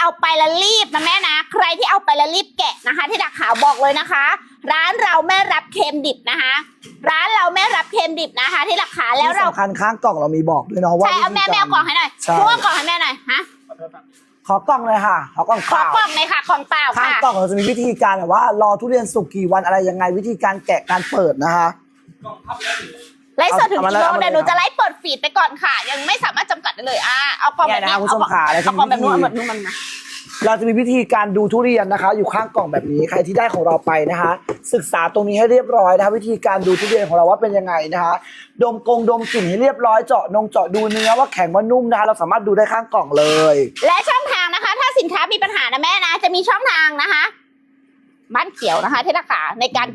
เอาไปแล้วรีบนะแม่นะ ใครที่เอาไปแล้วรีบแกะนะคะ ที่ดักขาวบอกเลยนะคะ ร้านเราไม่รับเค็มดิบนะคะ ร้านเราไม่รับเค็มดิบนะคะ ที่ดักขาแล้วเราที่สำคัญข้างกล่องเรามีบอกด้วยเนาะว่าใช่เอาแม่วิธีแม่เอากล่องให้หน่อยใช่ช่วงกล่องให้แม่หน่อยฮะขอกล่องเลยค่ะ ขอกล่องขเปอล่ากล่องเลยค่ะกล่องเปล่าข้างค่ะ กล่องเราจะมีวิธีการแบบว่ารอทุเรียนสุกกี่วันอะไรยังไงวิธีการแกะการเปิดนะคะไลฟ์สดถึงเอามากี่ เลยโมงเอามาเลยเดี๋ยวหนูจะไลฟ์เปิดฟีดไปก่อนค่ะ ยังไม่สามารถจำกัดได้เลยอะเอากล่องแบบนี้เนี่ยนะคุณเอาผู้ชมขาแล้วเอากล่องแบบนู้นที่เอาแบบนู้นมันมาเราจะมีวิธีการดูทุเรียนนะคะ อยู่ข้างกล่องแบบนี้ใครที่ได้ของเราไปนะคะ ศึกษาตรงนี้ให้เรียบร้อยนะคะ วิธีการดูทุเรียนของเราว่าเป็นยังไงนะคะ ดมกงดมกลิ่นให้เรียบร้อยเจาะนงเจาะดูเนื้อว่าแข็งว่านุ่มนะคะ เราสามารถดูได้ข้างกล่องเลย และช่องทางนะคะ ถ้าสินค้ามีปัญหานะแม่นะ จะมีช่องทางนะคะ บ้านเขียวนะคะที่ราคาในการ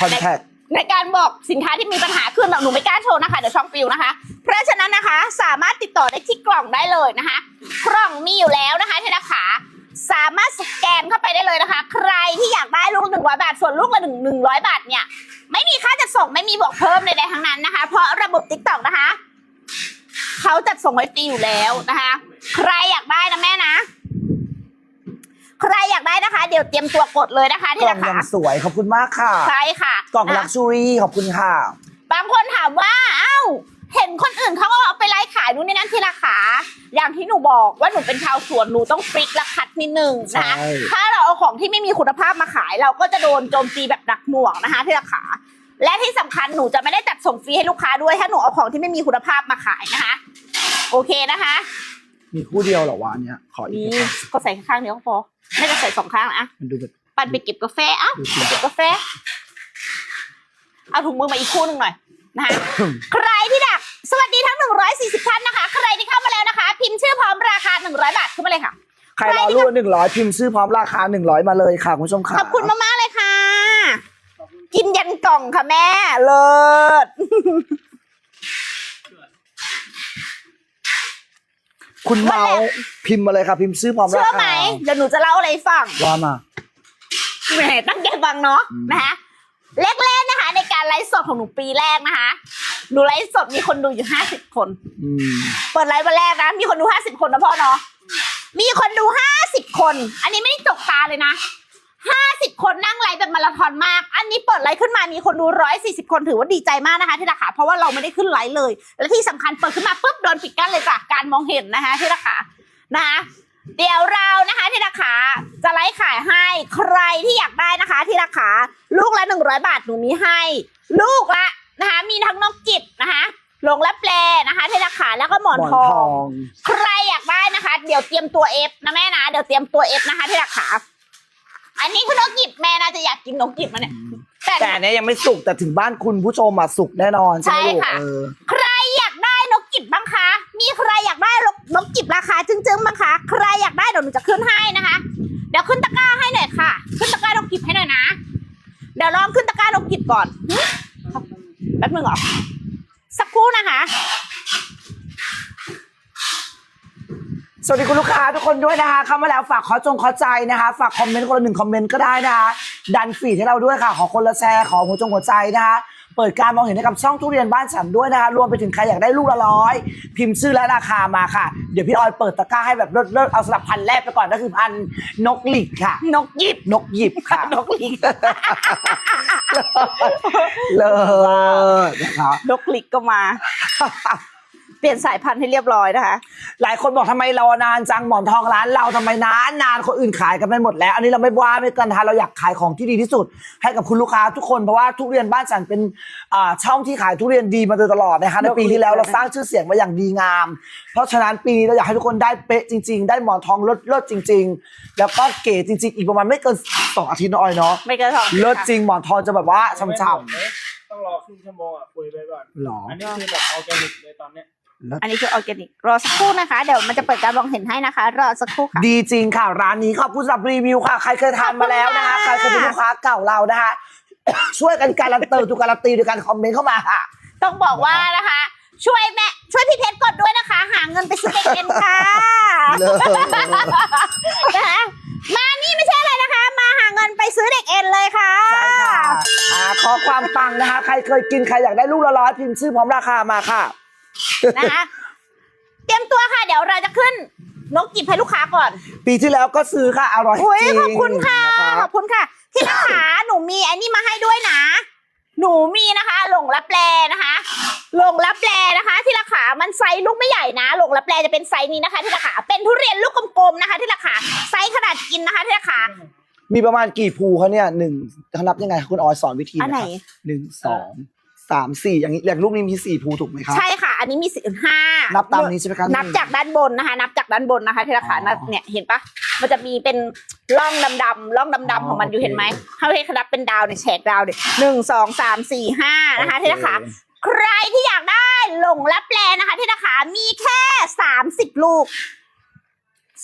คอนแทค ในการบอกสินค้าที่มีปัญหาขึ้นแบบหนูไม่กล้าโชว์นะคะเดี๋ยวช่องฟิวนะคะ เพราะฉะนั้นนะคะสามารถติดต่อได้ที่กล่องได้เลยนะคะ กล่องมีอยู่แล้วนะคะที่ราคาสามารถสแกนเข้าไปได้เลยนะคะ ใครที่อยากได้ลูกหนึ่งร้อยบาท ส่วนลูกละหนึ่งหนึ่งร้อยบาทเนี่ยไม่มีค่าจัดส่งไม่มีบวกเพิ่มใดๆทั้งนั้นนะคะ เพราะระบบติ๊กต็อกนะคะเขาจัดส่งไว้ฟรีอยู่แล้วนะคะ ใครอยากได้นะแม่นะ ใครอยากได้นะคะ เดี๋ยวเตรียมตัวกดเลยนะคะกที่ล่องราคายังสวยขอบคุณมากค่ะ ใช่ค่ะกล่องนะลักชูรี่ขอบคุณค่ะ บางคนถามว่า เอ้า เห็นคนอื่นเขาก็เอาไปไลฟ์ขายนู่นนี่นั่นที่ราคา อย่างที่หนูบอกว่าหนูเป็นชาวสวนหนูต้องฟิกและคัดนิดนึงนะคะ ใช่ ถ้าเราเอาของที่ไม่มีคุณภาพมาขาย เราก็จะโดนโจมตีแบบหนักหน่วงนะคะที่ราคา และที่สำคัญหนูจะไม่ได้จัดส่งฟรีให้ลูกค้าด้วย ถ้าหนูเอาของที่ไม่มีคุณภาพมาขายนะคะ โอเคนะคะ มีคู่เดียวเหรอวะอันเนี่ยขออีกนี่นะก็ใส่ข้างเดียวก็พอ ไม่จะใส่สองข้างนะมันดูแบบปั่นไปเก็บกาแฟเอ้าดูสิเก็บกาแฟ เอาถุงมือมาอีกคู่หนึ่งหน่อยนะคะใครที่ดัก สวัสดีทั้ง 140 ท่านนะคะ ใครที่เข้ามาแล้วนะคะ พิมพ์ชื่อพร้อมราคา 100 บาทขึ้นมาเลยค่ะ ใครรอรุ่นหนึ่งร้อยพิมพ์ชื่อพร้อมราคาหนึ่งร้อยมาเลยค่ะคุณผู้ชมค่ะขอบคุณมากๆเลยค่ะ กินยันกล่องค่ะแม่ เลิศ คุณเมาส์พิมพ์มาเลยค่ะพิมพ์ชื่อพร้อมราเชื่อคาไหมเดี๋ยวหนูจะเล่าอะไรให้ฟังว่ามาแหมตั้งใจฟังเนาะอืมนะคะแรกๆนะคะ ในการไลฟ์สดของหนูปีแรกนะคะ หนูไลฟ์สดมีคนดูอยู่50คนอืมเปิดไลฟ์วันแรกนะ มีคนดูห้าสิบคนนะพ่อเนาะมีคนดูห้าสิบคน อันนี้ไม่ได้จกตาเลยนะ ห้าสิบคนนั่งไลฟ์แบบมาราธอนมาก อันนี้เปิดไลฟ์ขึ้นมามีคนดูร้อยสี่สิบคนถือว่าดีใจมากนะคะที่ราคาเพราะว่าเราไม่ได้ขึ้นไลฟ์เลย และที่สำคัญเปิดขึ้นมาปุ๊บโดนปิดกั้นเลยจ้ะการมองเห็นนะคะที่ราคานะคะเดี๋ยวเรานะคะที่ราคาจะไลฟ์ขายให้ใครที่อยากได้นะคะ ที่ราคาลูกละหนึ่งร้อยบาทหนูมีให้ ลูกละนะคะมีทั้งนกจิบนะคะหลงและแปลนะคะที่ราคาแล้วก็หมอนหมอนทอทองงใครอยากได้นะคะ เดี๋ยวเตรียมตัวเอฟนะแม่นะ เดี๋ยวเตรียมตัวเอฟนะคะที่ราคา อันนี้คือนกหยิบแม่น่าจะอยากกินนกหยิบมาเนี่ยแต่แต่อันเนี้ยยังไม่สุกแต่ถึงบ้านคุณผู้ชมมาสุกแน่นอนใช่ไหมใช่ลูกค่ะเออ ใครอยากได้นกหยิบบ้างคะ มีใครอยากได้นกหยิบราคาจึ้งๆบ้างคะ ใครอยากได้เดี๋ยวหนูจะขึ้นให้นะคะ เดี๋ยวขึ้นตะกร้าให้หน่อยค่ะ ขึ้นตะกร้านกหยิบให้หน่อยนะ เดี๋ยวลองขึ้นตะกร้านกหยิบก่อนหึแป๊บนึงเหรอ สักครู่นะคะ วัสดีคุณลูกค้าทุกคนด้วยนะคะเข้ามาแล้วฝากขอจงขอใจนะคะ ฝากคอมเมนต์คนละหนึ่งคอมเมนต์ก็ได้นะคะ ดันฟีดให้เราด้วยค่ะ ขอคนละแชร์ขอหัวจงหัวใจนะคะเปิดการมองเห็นให้กับช่องทุเรียนบ้านฉันด้วยนะคะ รวมไปถึงใครอยากได้ลูกละร้อย พิมพ์ชื่อและราคามาค่ะ เดี๋ยวพี่ออยเปิดตะกร้าให้แบบเลิศๆเอาสำหรับพันแรกไปก่อนก็คือพันนกหลิกค่ะ นกหยิบนกหยิบค่ะ นกหลิกเลิศนะคะนกหลิกก็มา เปลี่ยนสายพันธุ์ให้เรียบร้อยนะคะ หลายคนบอกทำไมรอนานจังหมอนทองร้านเราทำไมนานนานคนอื่นขายกันไปหมดแล้ว อันนี้เราไม่ว่าไม่กันนะคะเราอยากขายของที่ดีที่สุด ให้กับคุณลูกค้าทุกคนเพราะว่าทุเรียนบ้านฉันเป็นอ่าช่องที่ขายทุเรียนดีมาโดยตลอดนะคะในปีที่แล้วเราสร้างชื่อเสียงมาอย่างดีงาม เพราะฉะนั้นปีนี้เราอยากให้ทุกคนได้เป๊ะจริง ๆ ได้หมอนทองเลิศเลิศจริง ๆ แล้วก็เก๋จริง ๆ อีกประมาณไม่เกินสองอาทิตย์นะออยเนาะไม่กระสอบเลิศจริงหมอนทองจะแบบว่าช่ำต้องรอครึ่งชั่วโมงอะคุยไปก่อนๆหรอ อันนี้คือแบบออร์แกนิกเลยตอนเนี้ย อันนี้คือออร์แกนิกรอสักครู่นะคะ เดี๋ยวมันจะเปิดการมองเห็นให้นะคะ รอสักครู่ค่ะ ดีจริงค่ะ ร้านนี้ขอบคุณสำหรับรีวิวค่ะ ใครเคยทานมาแล้วนะคะ ใครขอบเคคุยณเป็นค่ะลูกค้าเก่าเรานะคะ ช่วยกันการันตีทุกการันตีด้วยการคอมเมนต์เข้ามาค่ะ ต้องบอกว่านะคะ ช่วยแม่ช่วยพี่เพชรกดด้วยนะคะ หาเงินไปซื้อเด็กเอ็นค่ะเลิศ นะคะมานี่ไม่ใช่อะไรนะคะ มาหาเงินไปซื้อเด็กเอ็นเลยค่ะ ใช่ค่ะอ่าขอความปังนะคะ ใครเคยกินใครอยากได้ลูกละร้อยพิมพ์ชื่อพร้อมราคามาค่ะ นะคะเตรียมตัวค่ะ เดี๋ยวเราจะขึ้นนกจิบให้ลูกค้าก่อนปีที่แล้วก็ซื้อค่ะอร่อยโอ้ยจริงขอบคุณค่ะ นขอบคุณค่ะที่รักขาหนูมีไอ้นี่มาให้ด้วยนะ หนูมีนะคะ หลงรับแปลนะคะหลงรับแปลนะคะ ที่ราคามันไซส์ลูกไม่ใหญ่นะหลงรับแปลจะเป็นไซส์นี้นะคะ ที่ราคาเป็นทุเรียนลูกกลมๆนะคะ ที่ราคาไซส์ขนาดกินนะคะที่ราคา มีประมาณกี่ภูเขาเนี่ยหนึ่งเขานับยังไงคะคุณออยสอนวิธีอันไหน คะหนึ่งสอง สามสี่อย่างนี้อย่างลูกนี้มีสี่ภูถูกไหมครับ ใช่ค่ะ อันนี้มีสิบห้านันับตามนี้ใช่ไหมครับนับจากด้านบนนะคะ นับจากด้านบนนะคะที่ราคาอ๋อเนี่ยเห็นปะมันจะมีเป็นร่องดำๆร่องอ๋ดำอๆของมันอยู่โอเคเห็นไหมถ้าให้นับเป็นดาวเนี่ยแฉกดาวเนี่ยหนึ่งสองสามสี่ห้านะคะที่ราคาใครที่อยากได้หลงและแปลนะคะที่ราคามีแค่สามสิบลูก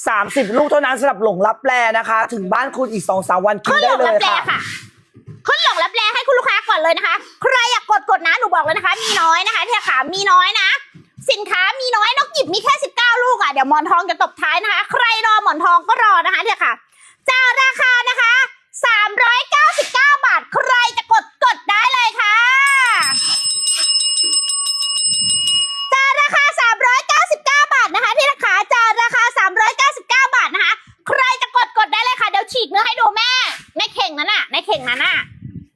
สามสิบลูกเท่านั้นสำหรับหลงรับแปลนะคะ ถึงบ้านคุณอีกสองสามวันกินขึ้นได้หลงเลและยแปลค่ะค่ะ ขึ้นหลงรับแรงให้คุณลูกค้าก่อนเลยนะคะ ใครอยากกดกดนะหนูบอกเลยนะคะ มีน้อยนะคะที่ขาคามีน้อยนะ สินค้ามีน้อยนกหยิบมีแค่ 19 ลูกอะเดี๋ยวหมอนทองจะตบท้ายนะคะ ใครรอหมอนทองก็รอนะคะเที่ยค่ะจ้าราคานะคะ 399 บาท ใครจะกดเลยค่ะ จากราคา 399 บาทนะคะ ที่ราคาจากราคา 399 บาทนะคะ ใครจะกดกดได้เลยค่ะ เดี๋ยวฉีกเนื้อให้ดูแม่ ในเข่งนั้นน่ะ ในเข่งนั้นน่ะ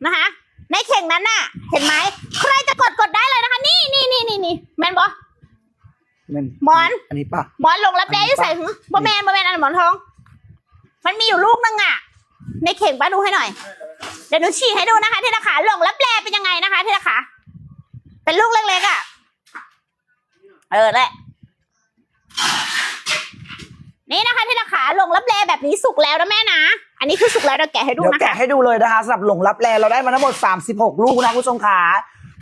นะคะ ในเข่งนั้นน่ะ เห็นไหม ใครจะกดกดได้เลยนะคะ นี่นี่นี่นี่นี่แมนบอ นั่น หม อนอันนี้ปะหมอนลงรับแร้อยู่ใส่หึบอแมนบอแมนอันหมอนทอง มันมีอยู่ลูกนึงอะ ในเข่งป้าดูให้หน่อย เดี๋ยวหนูฉีกให้ดูนะคะที่ราคาหลงรับแร้เป็นยังไงนะคะที่ราคาเป็นลูกเล็กๆอะ เออแหละนี่นะคะที่ราคาหลงรับแร้แบบนี้สุกแล้วนะแม่นะ อันนี้คือสุกแล้วเราแกะให้ดูเดี๋ยวนะคะแกะให้ดูเลยนะคะสำหรับหลงรับแลเราได้มาทั้งหมด 36 ลูกนะคุณผู้ชมขา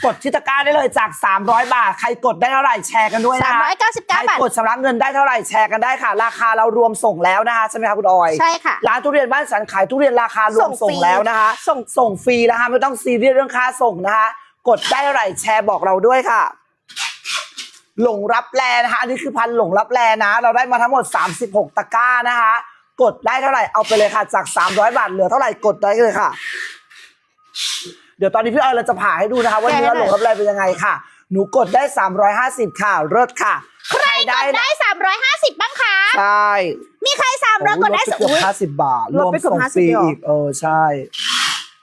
กดที่ตะกร้าได้เลยจาก 300 บาท ใครกดได้เท่าไหร่แชร์กันด้วยนะสามคะร้อยเก้าสิบใครเก้าบาทกดชำระเงินได้เท่าไหร่แชร์กันได้ค่ะ ราคาเรารวมส่งแล้วนะคะใช่ไหมคะคุณออยใช่ค่ะร้านทุเรียนบ้านสันขายทุเรียนราคารวมส่ส่งงฟรีแล้วนะคะ ส่งส่งฟรีนะคะไม่ต้องซีเรียสเรื่องค่าส่งนะคะ กดได้เท่าไหร่แชร์บอกเราด้วยค่ะหลงรับแลนะคะอันนี้คือพันหลงรับแลนะ เราได้มาทั้งหมด 36 ตะกร้านะคะ กดได้เท่าไหร่เอาไปเลยค่ะ จาก 300 บาทเหลือเท่าไหร่กดได้เลยค่ะ เดี๋ยวตอนนี้พี่ออยเราจะผ่าให้ดูนะคะ ว่าแกะให้เนื้อหหน่ลอยงรับแลเป็นยังไงค่ะ หนูกดได้ 350 ค่ะเลิศค่ะ ใครกดได้สามร้อยห้าสิบบ้างคะ ใช่มีใครสามร้อยกดได้โอ้สโหลดไปเกือบห้าสิบบาท รลดวมไปเกือบส่ง50ฟรีเลยเหรออีก เออ ใช่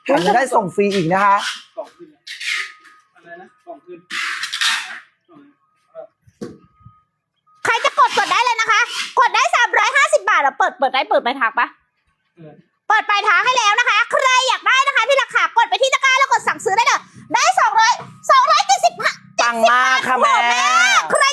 แถมยังได้ส่งฟรีอีกนะคะ กล่องขึ้นอะไรนะกล่องขึ้นกล่องเออใครจะกดกดได้เลยนะคะ กดได้สามร้อยห้าสิบาทเหรอเปิดเปิดได้เปิดไปลายทางปะเออเปิดปลายทางให้แล้วนะคะ ใครอยากได้นะคะที่ราคากดไปที่ตะกร้าแล้วกดสั่งซื้อได้เลยได้สองร้อยสองร้อยเจ็ดสิบปังมากค่ะแม่ ใคร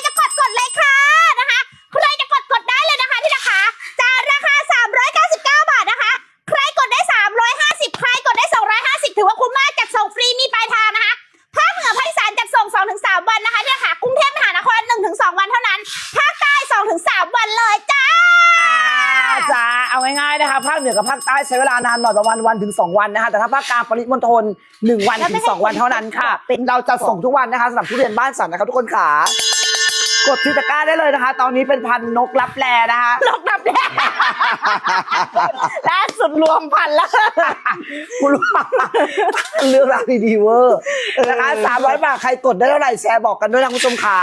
เหนือกับภาคใต้ใช้เวลานานหน่อยประมาณวันถึง 2 วันนะคะแต่ถ้าภาคกลางปริมณฑล1วันถึง2วันเท่านั้นค่ะเป็นเราจะส่งทุกวันนะคะสำหรับทุเรียนบ้านสันนะคะทุกคนขา กดที่ตะกร้าได้เลยนะคะ ตอนนี้เป็นพันนกรับแลนะคะลกดับแล้วล่าสุดรวมพันแล้ว คุณรู้ปะเรื่องราวดีๆเวอร์นะคะสามร้อยบาท ใครกดได้เท่าไหร่แชร์บอกกันด้วยนะคุณผู้ชมขา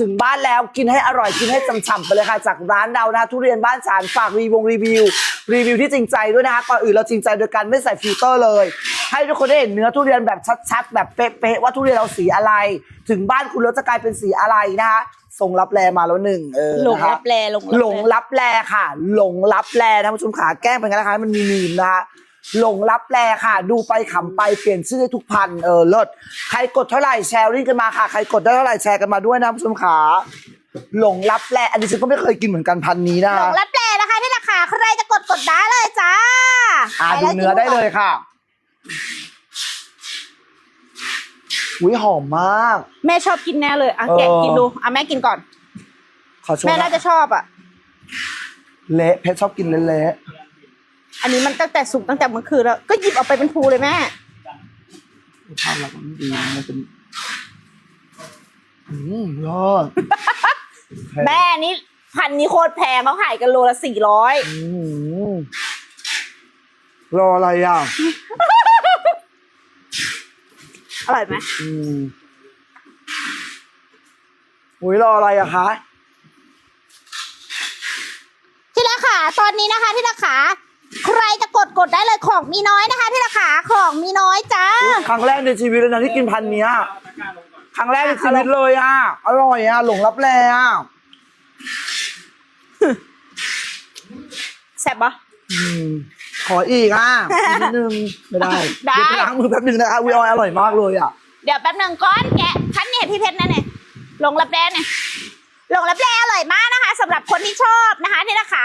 ถึงบ้านแล้วกินให้อร่อยกินให้ฉ่ำๆไปเลยค่ะ จากร้านเรานะคะทุเรียนบ้านสารฝากรีวงรีวิว รีวิวที่จริงใจด้วยนะคะก่อนอื่นเราจริงใจโดยการไม่ใส่ฟิลเตอร์เลย ให้ทุกคนได้เห็นเนื้อทุเรียนแบบชัดๆ แบบเป๊ะๆว่าทุเรียนเราสีอะไร ถึงบ้านคุณแล้วจะกลายเป็นสีอะไรนะคะ ส่งรับแลมาแล้วหนึ่งเออหลงนะคะรับแลหลงหลงลับแลค่ะ หลงลับแลท่านผู้ชมขาแกล้งเป็นกันนะคะมันมีมีมนะคะหลงลับแลค่ะ ดูไปขำไปเปลี่ยนชื่อให้ทุกพันเออเลิศใครกดเท่าไหร่แชร์ริ่งกันมาค่ะใครกดได้เท่าไหร่แชร์กันมาด้วยนะท่านผู้ชมขาหลงลับแลอันนี้ฉันก็ไม่เคยกินเหมือนกันพันนี้นะหลงรับแลนะคะที่ราคาใครจะกดกดได้เลยจ้าอ่าไปดูแล้วเนื้อได้เลยค่ะ อุ้ยหอมมาก แม่ชอบกินแน่เลยอะเออแกะกินดูอะแม่กินก่อน ขอโชว์แม่นะน่าจะชอบอะ เละเพชรชอบกินเละอันนี้มันตั้งแต่สุกตั้งแต่เมื่อคืนแล้ว ก็หยิบออกไปเป็นภูเลยแม่ๆภาพลักษณ์มันดีมันเป็นอืมยอดแม่นี่พันนี้โคตรแพงเขาขายกันโลละสี่ร้อยอืมรออะไรอะ อร่อยไหมอืมอุ้ยรออะไรอะคะตอนนี้นะคะที่ราคาใครจะกดกดได้เลยของมีน้อยนะคะที่ราคาของมีน้อยจ้า ครั้งแรกในชีวิตเลยนะที่กินพันเนี้ยเอาตะกร้าลงก่อนครั้งแรกในชีวิตเลยอะ อร่อยอะ หลงรับแลอะแซ่บปะอืม ขออีกอะอีกนิดนึงไม่ได้ได้เยวไปล้างมือแป๊บนึงนะคะวิวอร่อยมากเลยอะ เดี๋ยวแป๊บหนึ่งก้อนแกะคันเนี่ยพี่เพชรนั่นเนี่ยลงรับแดนเนี่ย ลงรับแดนอร่อยมากนะคะสำหรับคนที่ชอบนะคะที่ราคา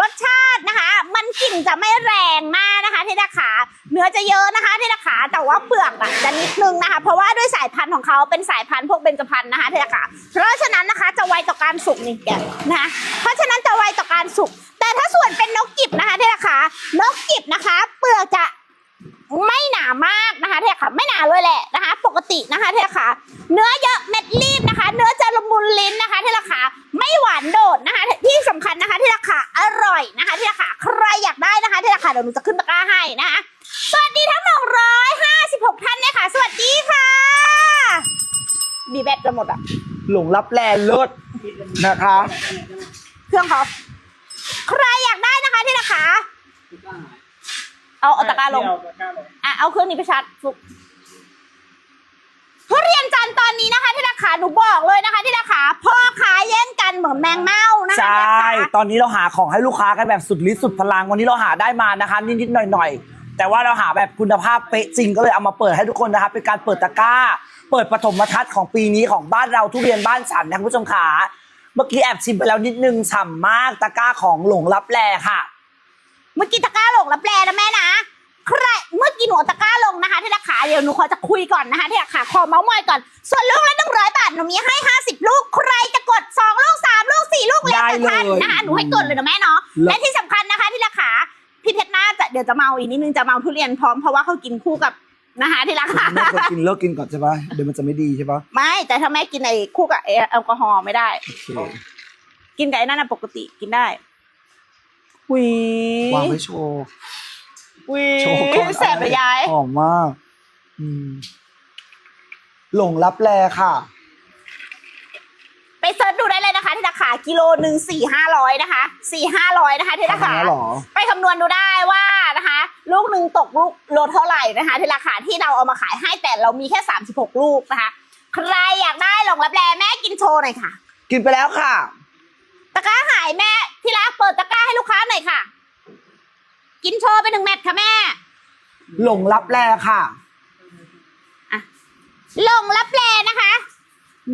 รสชาตินะคะ มันกลิ่นจะไม่แรงมากนะคะที่ราคาเนื้อจะเยอะนะคะที่ราคาแต่ว่าเปลือกอะจะนิดนึงนะคะ เพราะว่าด้วยสายพันธุ์ของเขาเป็นสายพันธุ์พวกเบญจพรรณนะคะที่ราคาเพราะฉะนั้นนะคะจะไวต่อการสุกนี่แกะนะคะเพราะฉะนั้นจะไวต่อการสุกแต่ถ้าส่วนเป็นนกกิบนะคะที่ราคานกกิบนะคะ เปลือกจะ ไม่หนามากนะคะเทค่ะไม่หนาเลยแหละนะคะ ปกตินะคะเทค่ะ เนื้อเยอะเม็ดรีบนะคะ เนื้อจะละมุนลิ้นนะคะเทราคาไม่หวานโดดนะคะ ที่สำคัญนะคะเทราคาอร่อยนะคะเทราคาใครอยากได้นะคะเทราคาเดี๋ยวหนูจะขึ้นตะกร้าให้นะคะสวัสดีทั้ง 156 ท่านเนี่ยค่ะ สวัสดีค่ะบีแบตจะหมดอะหลงรับแลเลิศนะคะ เครื่องเขาใครอยากได้นะคะเทราคาตะกร้าหาย เอาเอาตะกร้าลงเอตะกร้าลง อะเอาเครื่องนี้ไปชาร์จฟุกทุเรียนจันทร์ตอนนี้นะคะ ที่ราคาหนูบอกเลยนะคะ ที่ราคาพ่อค้าแย่งกันเหมือนแมงเม่านะคะใช่ ที่ราคาตอนนี้เราหาของให้ลูกค้ากันแบบสุดฤทธิ์สุดพลัง วันนี้เราหาได้มานะคะ นิดๆหน่อยๆ แต่ว่าเราหาแบบคุณภาพเป๊ะจริงก็เลยเอามาเปิดให้ทุกคนนะคะ เป็นการเปิดตะกร้า เปิดปฐมทัศน์ของปีนี้ของบ้านเราทุเรียนบ้านฉันนะคุณผู้ชมขาเมื่อกี้แอบชิมไปแล้วนิดนึงฉ่ำมากตะกร้าของหลงรับแลค่ะเมื่อกี้ตะกร้าลงรับแปลนะแม่นะ ใครเมื่อกี้หนูเอาตะกร้าลงนะคะที่ราคาเดี๋ยวหนูขอจะคุยก่อนนะคะที่ราคาขอเมาส์มอยก่อน ส่วนลูกละหนึ่งร้อยบาทหนูมีให้ห้าสิบลูก ใครจะกดสองลูกสามลูกสี่ลูกแล้วแต่ท่านได้เลยนะคะหนูให้กดเลยนะแม่เนาะเลิศและที่สำคัญนะคะที่ราคาพี่เพชรน่าจะเดี๋ยวจะเมาอีกนิดนึงจะเมาทุเรียนพร้อมเพราะว่าเขากินคู่กับนะคะที่ราคาแม่ควรกินเลิกกินก่อนใช่ปะเดี๋ยวมันจะไม่ดีใช่ปะไม่แต่ถ้าแม่กินไอ้คู่กับไอ้แอลกอฮอล์ไม่ได้โอเคกินกับไอ้นั่นนะปกติกินได้ หุยวางไว้โชว์หุยโชว์ก่อนแสบเลยยายหอมมากอืมหลงรับแลค่ะ ไปเซิร์ชดูได้เลยนะคะที่ราคากิโลหนึ่งสี่ห้าร้อยนะคะสี่ห้าร้อยนะคะที่ราคาทำแล้วเหรอไปคำนวณดูได้ว่านะคะ ลูกหนึ่งตกลูกโลเท่าไหร่นะคะที่ราคาที่เราเอามาขายให้แต่เรามีแค่สามสิบหกลูกนะคะ ใครอยากได้ลองรับแลแม่กินโชว์หน่อยค่ะ กินไปแล้วค่ะ ตะกร้าหายแม่ ที่รักเปิดตะกร้าให้ลูกค้าหน่อยค่ะ กินโชว์ไปหนึ่งแมตช์ค่ะแม่ หลงรับแลค่ะ ลงรับแลนะคะ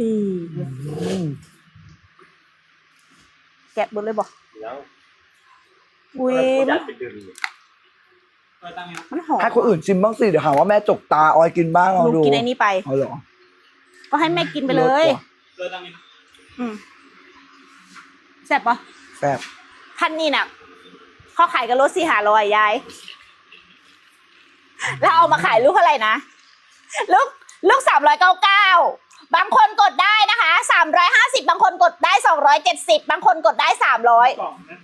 นี่อืมแกะบนเลยบอกแล้วอุ้ยอมัยานกไปดึงเปิดตังค์ยังมันหอมให้คนอื่นชิมบ้างสิเดี๋ยวหาว่าแม่จกตาออยกินบ้างลองหนูดูกินไอ้นี่ไป เอาเหรอก็ให้แม่กินไปเลยรสว่ะเปิดตังค์ยังอืมแซ่บปะแซ่บพันนี่น่ะ เขาขายกันรถสี่หาร้อยยาย แล้วเอามาขายลูกเท่าไหร่นะ ลูกลูกสามร้อยเก้าเก้าบางคนกดได้นะคะสามร้อยห้าสิบบางคนกดได้สองร้อยเจ็ดสิบบางคนกดได้สามร้อยกล่องนะ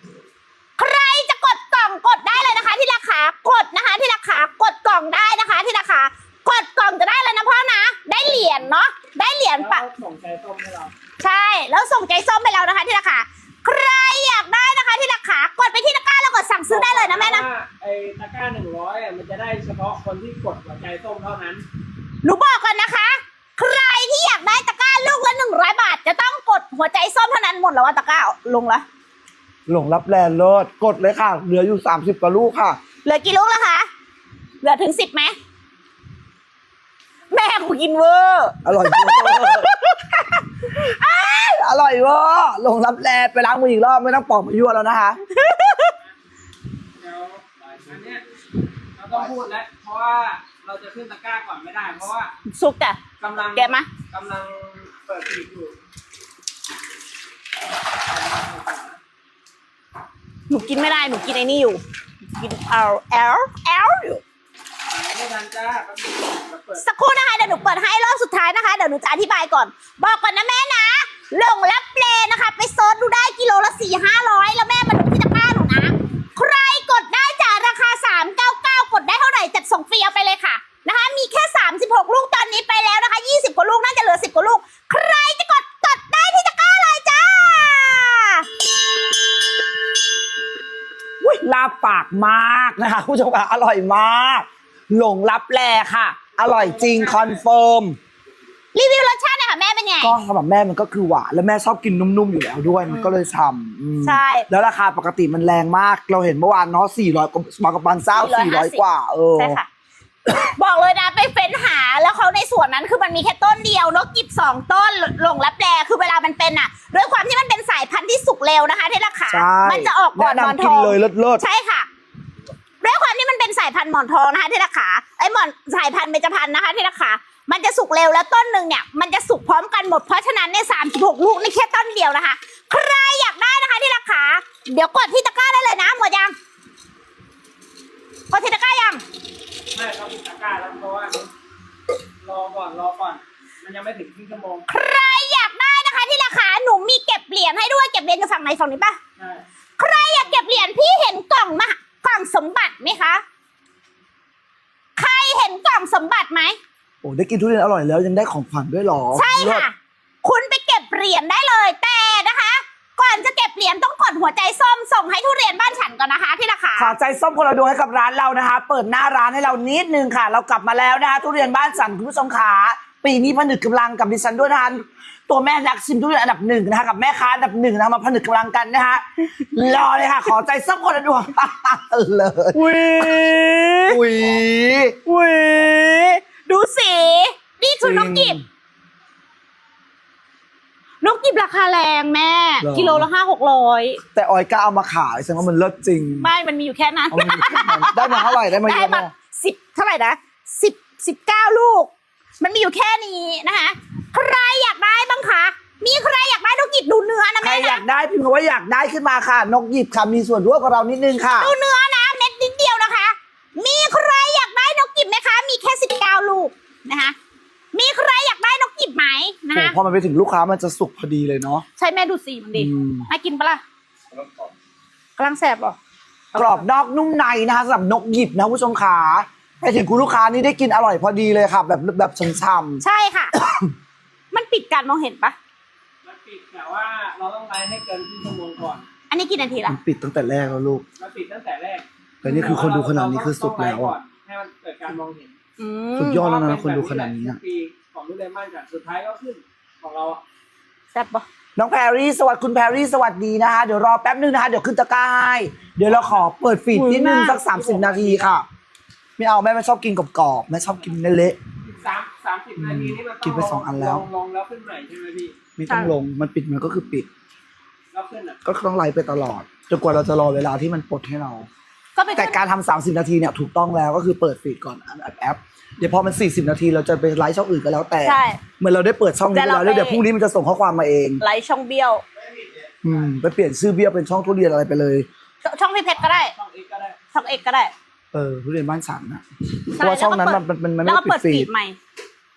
ใครจะกดกล่องกดได้เลยนะคะ ที่ราคากดนะคะ ที่ราคากดกล่องได้นะคะ ที่ราคากดกล่องจะได้เลยนะพ่อนะ ได้เหรียญเนาะได้เหรียญปะแล้วส่งใจต้มให้เราใช่ แล้วส่งใจส้มไป หลงรับแลเลิศกดเลยค่ะ เหลืออยู่สามสิบกว่าลูกค่ะ เหลือกี่ลูกแล้วคะ เหลือถึงสิบไหม แม่กูกินเวอร์ อร่อยเวอร์อร่อยเวอร์หลงรับแลไปล้างมืออีกรอบ ไม่ต้องปอกมายั่วแล้วนะคะแล้วอันเนี้ยเราต้องพูดแล้วเพราะว่าเราจะขึ้นตะกร้าก่อนไม่ได้ เพราะว่าสุกจ้ะกำลังแกะมา กำลังเปิดปีกอยู่ หนูกินไม่ได้หนูกินไอ้นี่อยู่ กินเอลเอลเอลอยู่สักครู่นะคะเดี๋ยวหนูเปิดให้รอบสุดท้ายนะคะเดี๋ยวหนูจะอธิบายก่อน บอกก่อนนะแม่นะหลงรับเลนะคะ ไปเซิร์ชดูได้กิโลละสี่ห้าร้อยแล้วแม่มาดูที่ตะกร้าหนูนะ ใครกดได้จากราคาสามเก้าเก้ากดได้เท่าไหร่จัดส่งฟรีเอาไปเลยค่ะนะคะ มีแค่สามสิบหกลูกตอนนี้ไปแล้วนะคะยี่สิบกว่าลูกน่าจะเหลือสิบกว่าลูก ใครจะกด ปากมากนะคะคุณผู้ชมค่ะอร่อยมาก หลงรับแลค่ะ อร่อยจริงคอนเฟิร์มรีวิวรสชาติหน่อยค่ะแม่เป็นไง ก็สำหรับแม่มันก็คือหวานแล้วแม่ชอบกินนุ่มๆอยู่แล้วด้วยมันก็เลยทำอืมใช่ แล้วราคาปกติมันแรงมาก เราเห็นเมื่อวานเนาะ400กว่าบางกับปันเศร้า400 กว่าเออ ใช่ค่ะ บอกเลยนะไปเฟ้นหาแล้วเขาในส่วนนั้นคือมันมีแค่ต้นเดียวนกกิบสองต้นหลงรับแลคือเวลามันเป็นอะด้วยความที่มันเป็นสายพันธุ์ที่สุกเร็วนะคะที่ราคาใช่มันจะออกก่อนหมอนแนะนำทกินองเลยเลิศใช่ค่ะ ด้วยความที่มันเป็นสายพันธุ์หมอนทองนะคะที่ราคาไอ้หมอนสายพันธุ์เบญจพรรณนะคะที่ราคามันจะสุกเร็วแล้วต้นหนึ่งเนี่ยมันจะสุกพร้อมกันหมดเพราะฉะนั้นเนี่ยสามสิบหกลูกนี่แค่ต้นเดียวนะคะ ใครอยากได้นะคะที่ราคาเดี๋ยวกดที่ตะกร้าได้เลยนะหมดยัง กดที่ตะกร้ายัง ไม่เขาปิดตะกร้าแล้วเพราะว่ารอก่อนรอก่อน มันยังไม่ถึงครึ่งชั่วโมงใครอยากได้นะคะที่ราคาหนูมีเก็บเหรียญให้ด้วยเก็บเหรียญอยู่ฝั่งไหนฝั่งนี้ปะใช่ใครอยากเก็บเหรียญพี่เห็นกล่องมากล่องสมบัติไหมคะ ใครเห็นกล่องสมบัติไหมๆโอ้ได้กินทุเรียนอร่อยแล้วยังได้ของขวัญด้วยเหรอใช่เลิศ ค่ะ คุณไปเก็บเหรียญได้เลย แต่นะคะ ก่อนจะเก็บเหรียญต้องกดหัวใจส้มส่งให้ทุเรียนบ้านฉันก่อนนะคะที่ราคา ขอใจส้มคนละดวงให้กับร้านเรานะคะ เปิดหน้าร้านให้เรานิดนึงค่ะ เรากลับมาแล้วนะคะทุเรียนบ้านสันคุณผู้ชมขาปีนี้ผนึกกำลังกับดิฉันด้วยนะคะตัวแม่นักชิมทุเรียนอันดับหนึ่งนะคะกับแม่ค้าอันดับหนึ่งนะคะมาผนึกกำลังกันนะคะรอเลยค่ะ ขอใจส้มคนละดวงเลยอุ้ยอุ้ยอุ้ยดูสีนี่คือนกกิบ นกกิบราคาแรงแม่กิโลละห้าหกร้อยแต่ออยก็เอามาขายแสดงว่ามันเลิศจริงไม่มันมีอยู่แค่นั้นเอามันมีแค่นั้นได้มาเท่าไหร่ได้มาเยได้อะมาไหมสิบเท่าไหร่นะสิบสิบเก้าลูก มันมีอยู่แค่นี้นะคะใครอยากได้บ้างคะมีใครอยากได้นกหยิบดูเนื้อนะใครแม่อยานะกได้พิมพ์คำว่าอยากได้ขึ้นมาค่ะ นกหยิบค่ะมีส่วนร่วมกับเรานิดนึงค่ะ ดูเนื้อนะเม็ดนิดเดียวนะคะ มีใครอยากได้นกหยิบไหมคะ มีแค่สิบเก้าลูกนะคะ มีใครอยากได้นกหยิบไหมนะโอ้คะพอมันไปถึงลูกค้ามันจะสุกพอดีเลยเนาะ ใช่แม่ดูสีมันดิอืม น่ากินปะล่ะกำลังแสบเหรอกรอบนอกนุ่มในนะคะสำหรับนกหยิบนะผู้ชมขาไปถึงคุณลูกค้านี่ได้กินอร่อยพอดีเลยค่ะ แบบแบบช่ำใช่ค่ะ มันปิดการมองเห็นปะมันปิดแต่ว่าเราต้องไลฟ์ให้เกินครึ่งชั่วโมงก่อนอันนี้กี่นาทีๆละมันปิดตั้งแต่แรกแล้วลูก มันปิดตั้งแต่แรกแต่นี่คือคนดูขนาดนี้คือสุดแล้วก่ออะนให้มันเกิดการมองเห็นอื สุดมยอดแล้วนะคนดูขนาดนี้อะ ปีของทุเรียนบ้านกันสุดท้ายก็ขึ้นของเราอะ แซ่บปะน้องแพรรี่สวัสดีคุณแพรรี่สวัสดีนะคะ เดี๋ยวรอแป๊บนึงนะคะ เดี๋ยวขึ้นตะกร้าให้เดี๋ยวเราขอเปิดฟีดนิดนึงสักสามสิบนาทีค่ะ ไม่เอาแม่ไม่ชอบกินกรอบๆแม่ชอบกินเละ สามสามสิบนาทีนี่มันต้กินไปสองอันแล้ว ลงลงแล้วขึ้นใหม่ใช่ไหมพี่ ๆไม่ต้องลงมันปิดมันก็คือปิด แล้วขึ้นอะ ก็ต้องไลฟ์ไปตลอดจนกว่าเราจะรอเวลาที่มันปลดให้เรา ก็ไปแต่การทำสามสิบนาทีเนี่ยถูกต้องแล้วก็คือเปิดฟีดก่อนอัดแอปเดี๋ยวพอมันสี่สิบนาทีเราจะไปไลฟ์ช่องอื่นก็แล้วแต่ ใช่เหมือนเราได้เปิดช่องนี้แต่ไปเราแล้วแล้วไป เดี๋ยวพรุ่งนี้มันจะส่งข้อความมาเอง ไลฟ์ช่องเบี้ยว อืมไปเปลี่ยนชื่อเบี้ยเป็นช่องทุเรียนอะไรไปเลย ชช่องพี่เพชรก็ได้ ช่องเอ็กก็ได้ช่องเอกก็ได้เออทุเรียนบ้านฉันนะเพใช่ราะว่าช่องนั้นแล้มัวนก็มันมันแล้วไม่ก็ได้ปิเปิดดฟีฟีดดใหม่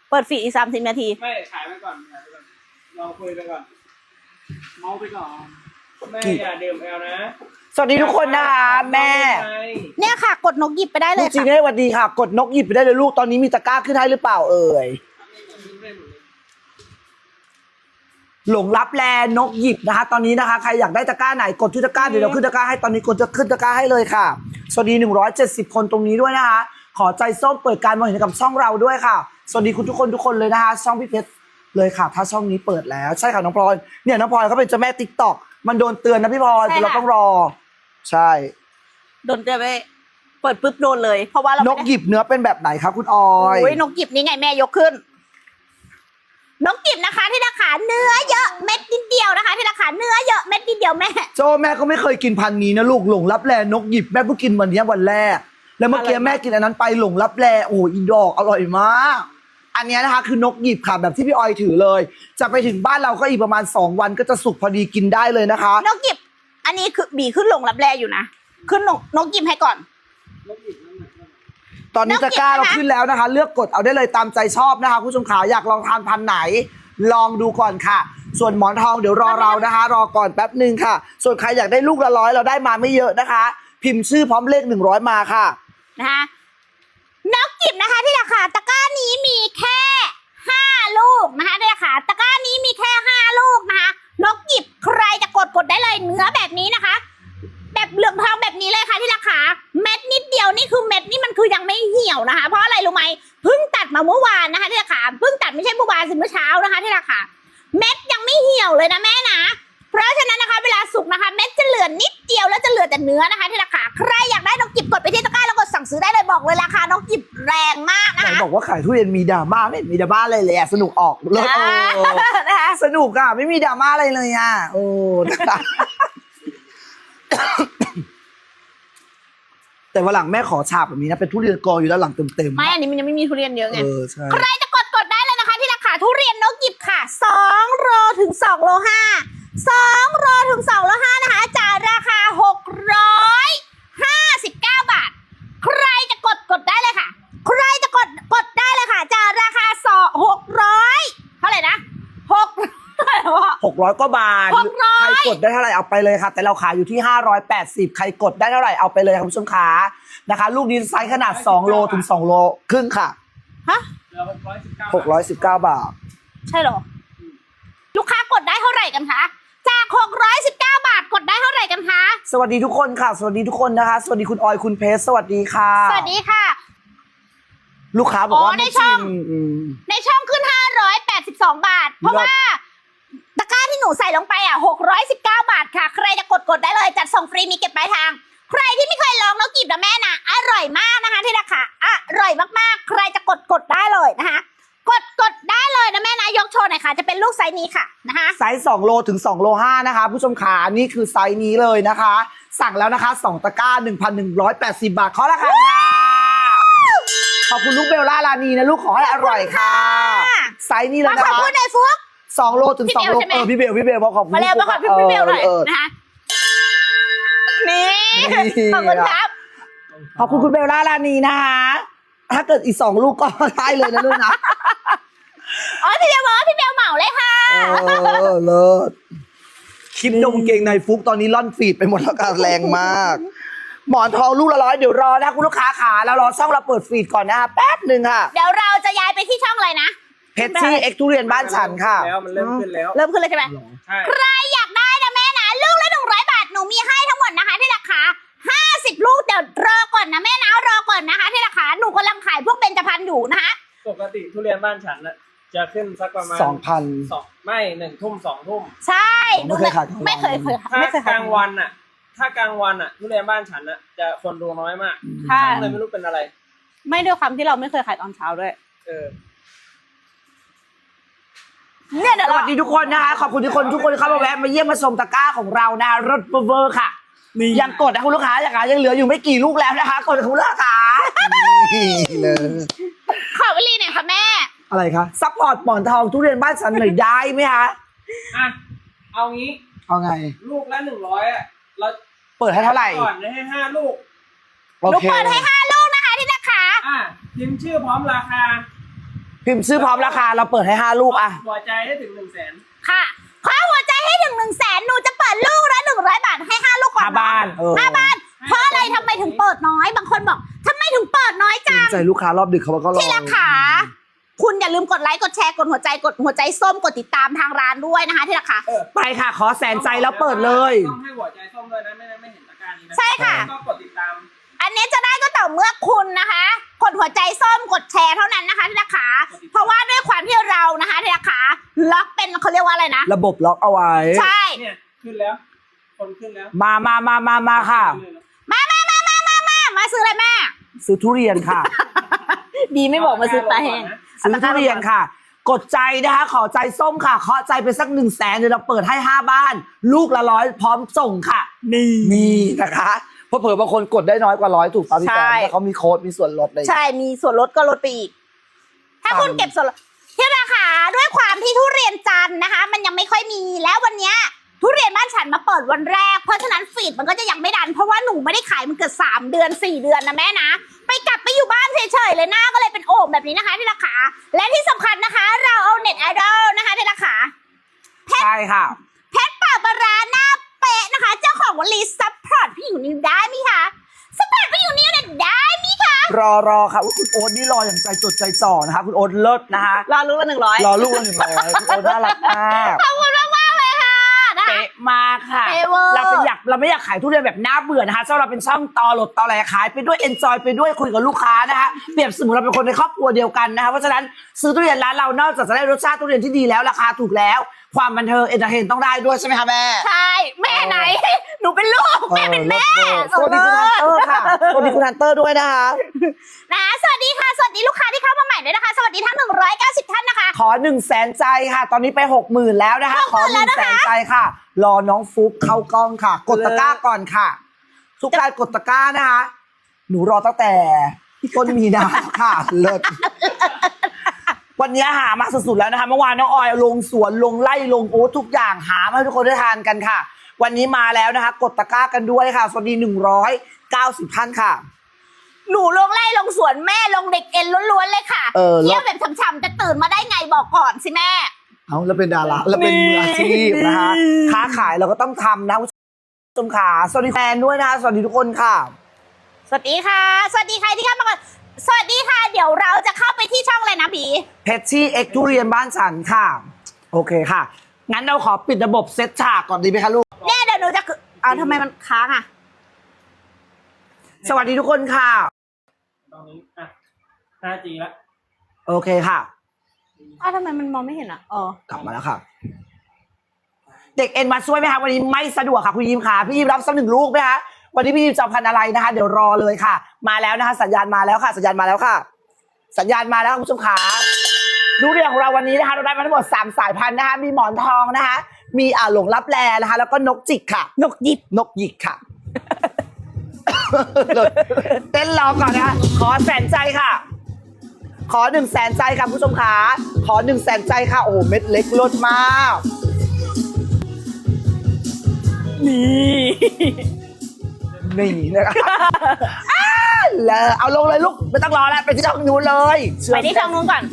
เปิดฟีดอีกสามสิบนาที ไม่ขายไปก่อนขายไปก่อนลองคุยไปก่อน เมาไปก่อนแม่อย่าดื่มแอลนะ สวัสดีทุกคนนะคะแม่ เนี่ยค่ะ กดนกหยิบไปได้เลลูยกจีค่ะเน่สวัสดีค่ะ กดนกหยิบไปได้เลยลูกตอนนี้มีตะกร้าขึ้นให้หรือเปล่าเอ่ยหลงรับแลนกหยิบนะคะ ตอนนี้นะคะใครอยากได้ตะกร้าไหนกดที่ตะกร้าเดี๋ยวเราขึ้นตะกร้าให้ตอนนี้กดจะขึ้นตะกร้าให้เลยค่ะ สวัสดี 170 คนตรงนี้ด้วยนะคะ ขอใจส้มเปิดการมองเห็นกับช่องเราด้วยค่ะ สวัสดีคุณทุกคนทุกคนเลยนะคะช่องพี่เพชรเลยค่ะ ถ้าช่องนี้เปิดแล้วใช่ค่ะน้องพลอยเนี่ยน้องพลอยเขาเป็นเจ้าแม่ติ๊กต็อกมันโดนเตือนนะพี่พลอยใช่ค่ะเราต้องรอ ใช่ โดนเตือนไปเปิดปุ๊บโดนเลย เพราะว่าเรานไม่กได้หยิบเนื้อเป็นแบบไหนครับคุณออยโอ้ยนกหยิบนี่ไงแม่ยกขึ้น นกหยิบนะคะ ที่ราคาเนื้อเยอะเม็ดนิดเดียวนะคะ ที่ราคาเนื้อเยอะเม็ดนิดเดียวแม่ โจแม่ก็ไม่เคยกินพันธุ์นี้นะลูกหลงรับแลนกหยิบแม่เพิ่งกินวันเนี้ยวันแรก แล้วเมื่อกี้อร่อยมาก แม่กินอันนั้นไปหลงรับแลโอ้อีดอกอร่อยมาก อันเนี้ยนะคะคือนกหยิบค่ะแบบที่พี่ออยถือเลย จะไปถึงบ้านเราก็อีกประมาณ 2 วันก็จะสุกพอดีกินได้เลยนะคะ นกหยิบ อันนี้คือบีขึ้นลงรับแรอยู่นะ ขึ้นนกนกหยิบให้ก่อนลบหยิบน้ำหนักน้ำหนักตอนนี้นกหยิตะบกร้านะคะเราขึ้นแล้วนะคะ เลือกกดเอาได้เลยตามใจชอบนะคะคุณผู้ชมขาอยากลองทานพันธุ์ไหน ลองดูก่อนค่ะ ส่วนหมอนทองเดี๋ยวรอเรานะคะ รอก่อนแป๊บหนึ่งค่ะ ส่วนใครอยากได้ลูกละร้อยเราได้มาไม่เยอะนะคะ พิมพ์ชื่อพร้อมเลขหนึ่งร้อยมาค่ะนะคะนกหยิบนะคะที่ราคาตะกร้านี้มีแค่ห้าลูกนะคะที่ราคาตะกร้านี้มีแค่ห้าลูกนะคะ นกหยิบใครจะกดกดได้เลยเนื้อแบบนี้นะคะ แบบเหลืองทองแบบนี้เลยค่ะที่ราคาเม็ดนิดเดียวนี่คือเม็ดนี่มันคือยังไม่เหี่ยวนะคะ เพราะอะไรรู้ไหมเพิ่งตัดมาเมื่อวานนะคะที่ราคาเพิ่งตัดไม่ใช่เมื่อวานสิเมื่อเช้านะคะที่ราคาเม็ดยังไม่เหี่ยวเลยนะแม่นะเพราะฉะนั้นนะคะเวลาสุกนะคะเม็ดจะเหลือนิดเดียวแล้วจะเหลือแต่เนื้อนะคะที่ราคาใครอยากได้น้องจิบกดไปที่ตะกร้าแล้วกดสั่งซื้อได้เลยบอกเลยราคาน้องจิบแรงมาก บอกว่าขายทุเรียนมีดราม่าไม่เห็นมีดราม่าอะไรเลยอะสนุกออกเลิศเออนะคะสนุกอะไม่มีดราม่าอะไรเลยอะโอ้นะคะแต่วันหลังแม่ขอฉาบแบบนี้นะเป็นทุเรียนกองอยู่ด้านหลังเต็มๆไม่อันนี้มันยังไม่มีทุเรียนเยอะไงเออใช่ใครจะกดกดได้เลยนะคะ ที่ราคาทุเรียนนกหยิบค่ะ2โลถึง2โล5 2โลถึง2โล5นะคะจากราคา659บาท ใครจะกดกดได้เลยค่ะ ใครจะกดกดได้เลยค่ะจากราคาสองหกร้อยเท่าไหร่นะหกหกร้อยกว่าบาทหกร้อยใครกดได้เท่าไหร่เอาไปเลยค่ะ แต่เราขายอยู่ที่ห้าร้อยแปดสิบใครกดได้เท่าไหร่เอาไปเลยค่ะคุณผู้ชมขานะคะ ลูกนี้ไซส์ขนาดสองโลถึงสองโลครึ่งค่ะ ฮะเหลือหกร้อยสิบเก้าหกร้อยสิบเก้าบาท ใช่เหรอ ลูกค้ากดได้เท่าไหร่กันคะ จาก 619 บาทกดได้เท่าไหร่กันคะ สวัสดีทุกคนค่ะ สวัสดีทุกคนนะคะ สวัสดีคุณออยคุณเพชรสวัสดีค่ะ สวัสดีค่ะ ลูกค้าบอกว่าอ๋อในไม่ช่ชิองมอืม ในช่องขึ้น 582 บาท เพราะเลิศว่าตะกร้าที่หนูใส่ลงไปอะ 619 บาทค่ะ ใครจะกดกดได้เลย จัดส่งฟรีมีเก็บปลายทาง ใครที่ไม่เคยลองนกกีบนะแม่นะ อร่อยมากนะคะที่ราคาอร่อยมากๆ ใครจะกดกดได้เลยนะคะ กดกดได้เลยนะแม่นะ ยกโชว์หน่อยค่ะ จะเป็นลูกไซส์นี้ค่ะนะคะ ไซส์สองโลถึงสองโลห้านะคะ ผู้ชมขานี่คือไซส์นี้เลยนะคะ สั่งแล้วนะคะสองตะกร้าหนึ่งพันหนึ่งร้อยแปดสิบาทขอราคาค่ะ ขอบคุณลูกเบลล่าลานีนะลูกขอให้อร่อยค่ะ ไซส์นี้เลยมานะขอบคะคุณในฟุก สองโลถึงพี่สองเบลโลใช่ไหม เออพี่เบลพี่เบลบอกขอบคุณมาเร็วมาขอบคุณพี่เบลหน่อยเออ นะคะนี่นี่ ขอบคุณครับขอบคุณคุณเบลล่าลานีนะคะถ้าเกิดอีกสองลูกก็ได้เลยนะลูกนะ อ๋อพี่เบลบอกว่าพี่เบลเหมาเลยค่ะ เออเลิศคลิปดมเกงในฟุกตอนนี้ล่อนฟีดไปหมดแล้วกันแรงมาก หมอนทองลูกละร้อยเดี๋ยวรอนะคุณลูกค้าขาแล้วรอช่องเราเปิดฟีดก่อนนะคะแป๊บหนึ่งค่ะเดี๋ยวเราจะย้ายไปที่ช่องเลยนะ เพชรที่เอ็กทุเรียนบ้านฉันค่ะ แล้วมันเริ่มขึ้นแล้ว เริ่มขึ้นเลยใช่ไหมใช่ใครอยากได้นะแม่นะลูกละหนึ่งร้อยบาทหนูมีให้ทั้งหมดนะคะที่ราคาห้าสิบลูกเดี๋ยวรอก่อนนะแม่นะรอก่อนนะคะ ที่ราคาหนูกำลังขายพวกเบญจพรรณอยู่นะคะปกติทุเรียนบ้านฉันน่ะจะขึ้นสักประมาณสองพันสองไม่หนึ่งทุ่มสองทุ่มใช่ไม่เคยขายทั้งวันไม่เคยเคยถ้าไม่เคยกขายลางวันอะ ถ้ากลางวันอะทุเรียนบ้านฉันอะจะคนดูน้อยมากค่ะเลยไม่รู้เป็นอะไร ไม่ด้วยความที่เราไม่เคยขายตอนเช้าด้วย เออ เนี่ยเดี๋ยวสเราวัสดีทุกคนนะคะ ขอบคุณทุกคนทุกคนที่เข้ามาแวะมาเยี่ยมมาชมตะกร้าของเรานะรถเวอร์ค่ะยังกดนะคุณลูกค้าอย่างคะยังเหลืออยู่ไม่กี่ลูกแล้วนะคะกดคุณลูกค้านี่เลยขอวลีหน่อยค่ะแม่ อะไรคะซัพพอร์ตหมอนทองทุเรียนบ้านฉันหน่อยได้ไหมคะอะ เอางี้ เอาไง ลูกละหนึ่งร้อยอะเราเปิดให้เท่าไหร่ ก่อนให้ห้าลูกโอลูกเค เปิดให้ห้าลูกนะคะที่ราคาอะพิมพ์ชื่อพร้อมราคาพิมพ์ซื้อพร้อมราคา เราเปิดให้ห้าลูกอะ หัวใจให้ถึงหนึ่งแสนค่ะขอหัวใจให้ถึงหนึ่งแสนหนูจะเปิดลูกละหนึ่งร้อยบาทให้ห้าลูกก่อนห้าบ้านเออ ห้าบ้าน เพราะอะไรทำไมถึงเปิดน้อย บางคนบอกทำไมถึงเปิดน้อยจัง ใจลูกค้ารอบดึกเขาก็รอที่ราคา คุณอย่าลืมกดไลค์ กดแชร์ กดหัวใจ กดหัวใจส้ม กดติดตามทางร้านด้วยนะคะ ที่ราคาเออไปค่ะ ขอแสนใจแล้วเปิดเลย ต้องให้หัวใจส้มด้วยนะไม่งั้นไม่ ใช่ค่ะต้องกดติดตาม อันนี้จะได้ก็ต่อเมื่อคุณนะคะกดหัวใจส้มกดแชร์เท่านั้นนะคะที่ราคาเพราะว่าด้วยความที่เรานะคะที่ราคาล็อกเป็นเขาเรียกว่าอะไรนะ ระบบล็อกเอาไว้ ใช่ เนี่ยขึ้นแล้ว คนขึ้นแล้ว มามามามามาค่ะขึ้นเลยมามามามามามามาซื้ออะไรแม่ซื้อทุเรียนค่ะ ดีไม่บอกมาซื้อปลาแห้งซื้อทุเรียนค่ะ กดใจนะคะ ขอใจส้มค่ะเคาะใจไปสักหนึ่งแสนเดี๋ยวเราเปิดให้ห้าบ้าน ลูกละร้อยพร้อมส่งค่ะ นี่นี่นะคะเพราะเผื่อบางคนกดได้น้อยกว่าร้อยถูกป่ะพี่แฟนใช่แต่เขามีโค้ดมีส่วนลดเลยใช่มีส่วนลดก็ลดไปอีก ถ้าคุณอืมเก็บส่วนลดที่ราคาด้วยความที่ทุเรียนจันทร์นะคะ มันยังไม่ค่อยมีแล้ววันเนี้ยทุเรียนบ้านฉันมาเปิดวันแรก เพราะฉะนั้นฟีดมันก็จะยังไม่ดัน เพราะว่าหนูไม่ได้ขายมันเกิดสามเดือนสี่เดือนนะแม่นะ ไปกลับไปอยู่บ้านเฉยๆเลยหน้าก็เลยเป็นโอ่งแบบนี้นะคะที่ราคาและที่สำคัญนะคะ เราเอาเน็ตไอดอลนะคะที่ราคาใช่ค่ะเพชรป่าปลาร้าหน้าเป๊ะนะคะ เจ้าของวลีซัพพอร์ตพี่อยู่นิ้วได้ไหมคะซัพพอร์ตพี่อยู่นิ้วเนี่ยได้ไหมคะรอรอค่ะอุ๊ยคุณโอ๊ตนี่รออย่างใจจดใจจ่อนะคะคุณโอ๊ตเลิศนะคะรอรู้ละหนึ่งร้อยรอลูกละหนึ่งร้อยคุณโอ๊ตน่ารักมากขอบคุณ มากๆเลยค่ะนะคะเป๊ะมากค่ะเอเวอร์ เราเป็นอยากเราไม่อยากขายทุเรียนแบบน่าเบื่อนะคะเจ้าเราเป็นช่องตอหลดตอแหลขายไปด้วยเอนจอยไปด้วยคุยกับลูกค้านะคะเปรียบเสมือนเราเป็นคนในครอบครัวเดียวกันนะคะเพราะฉะนั้นซื้อทุเรียนร้านเรานอกจากจะได้รสชาติทุเรียนที่ดีแล้วราคาถูกแล้ว ความบันเทิงเอนเตอร์เทนต้องได้ด้วยใช่ไหมคะแม่ ใช่ แม่ไหน หนูเป็นลูก แม่เป็นแม่สวัสดีคุณฮันเตอร์ค่ะ สวัสดีคุณฮันเตอร์ด้วยนะคะ นะ สวัสดีค่ะ สวัสดีลูกค้าที่เข้ามาใหม่ด้วยนะคะ สวัสดีทั้ง 190 ท่านนะคะ ขอหนึ่งแสนใจค่ะ ตอนนี้ไปหกหมื่นแล้วนะคะ ขอหนึ่งแสนใจค่ะ รอน้องฟุกเข้ากล้องค่ะ กดตะกร้าก่อนค่ะ ทุกการกดตะกร้านะคะ หนูรอตั้งแต่ต้นมีนาค่ะ เลิศ วันนี้หามาสุดๆแล้วนะคะเมื่อวานน้องออยลงสวนลงไล่ลงโอ๊ตทุกอย่างหามาให้ทุกคนได้ทานกันค่ะ วันนี้มาแล้วนะคะ กดตะกร้ากันด้วยค่ะ สวัสดีหนึ่งร้อยเก้าสิบท่านค่ะ หนูลงไล่ลงสวนแม่ลงเด็กเอ็นล้วนๆเลยค่ะเออแล้วเที่ยวแบบช่ำๆแต่ตื่นมาได้ไงบอกก่อนสิแม่ เอาแล้วเป็นดาราแล้วเป็นมืออาชีพนะคะค้าขายเราก็ต้องทำนะคุณผู้ชมขาสวัสดีแฟนด้วยนะคะสวัสดีทุกคนค่ะ สวัสดีค่ะ สวัสดีใครที่เข้ามาก่อน สวัสดีค่ะ เดี๋ยวเราจะเข้าไปที่ช่องเลยนะบีเพชชี่เอ็กทุเรียนบ้านฉันค่ะ โอเคค่ะ งั้นเราขอปิดระบบเซตฉากก่อนดีไหมคะลูก เนี่ยเดี๋ยวหนูจะคือเอาทำไมมันค้างอะ สวัสดีทุกคนค่ะ ตอนนี้อะ 5G แล้วโอเคค่ะ อ้าวทำไมมันมองไม่เห็นอะอ๋อกลับมาแล้วค่ะ เด็กเอ็นมาช่วยไหมคะวันนี้ไม่สะดวกค่ะคุณยิมค่ะ พี่ยิมรับสักหนึ่งลูกไหมคะ วันนี้พี่ยิมจะเอาพันธุ์อะไรนะคะ เดี๋ยวรอเลยค่ะ มาแล้วนะคะ สัญญาณมาแล้วค่ะ สัญญาณมาแล้วค่ะ สัญญาณมาแล้วค่ะคุณผู้ชมขาดูเรื่องของเราวันนี้นะคะเราได้มาทั้งหมดสามสายพันธุ์นะคะ มีหมอนทองนะคะ มีอ่าหลงรับแลนะคะ แล้วก็นกจิกค่ะ นกหยิบ นกหยิกค่ะ เต้นรอก่อนนะคะ ขอแสนใจค่ะ ขอหนึ่งแสนใจค่ะผู้ชมขาขอหนึ่งแสนใจค่ะ โอ้โหเม็ดเล็กลดมาก นี่ นี่นะคะอ้าแล้วเอาลงเลยลูกไม่ต้องรอแล้วไปที่ช่องนู้นเลยเชื่อไปที่ช่องนู้นก่อน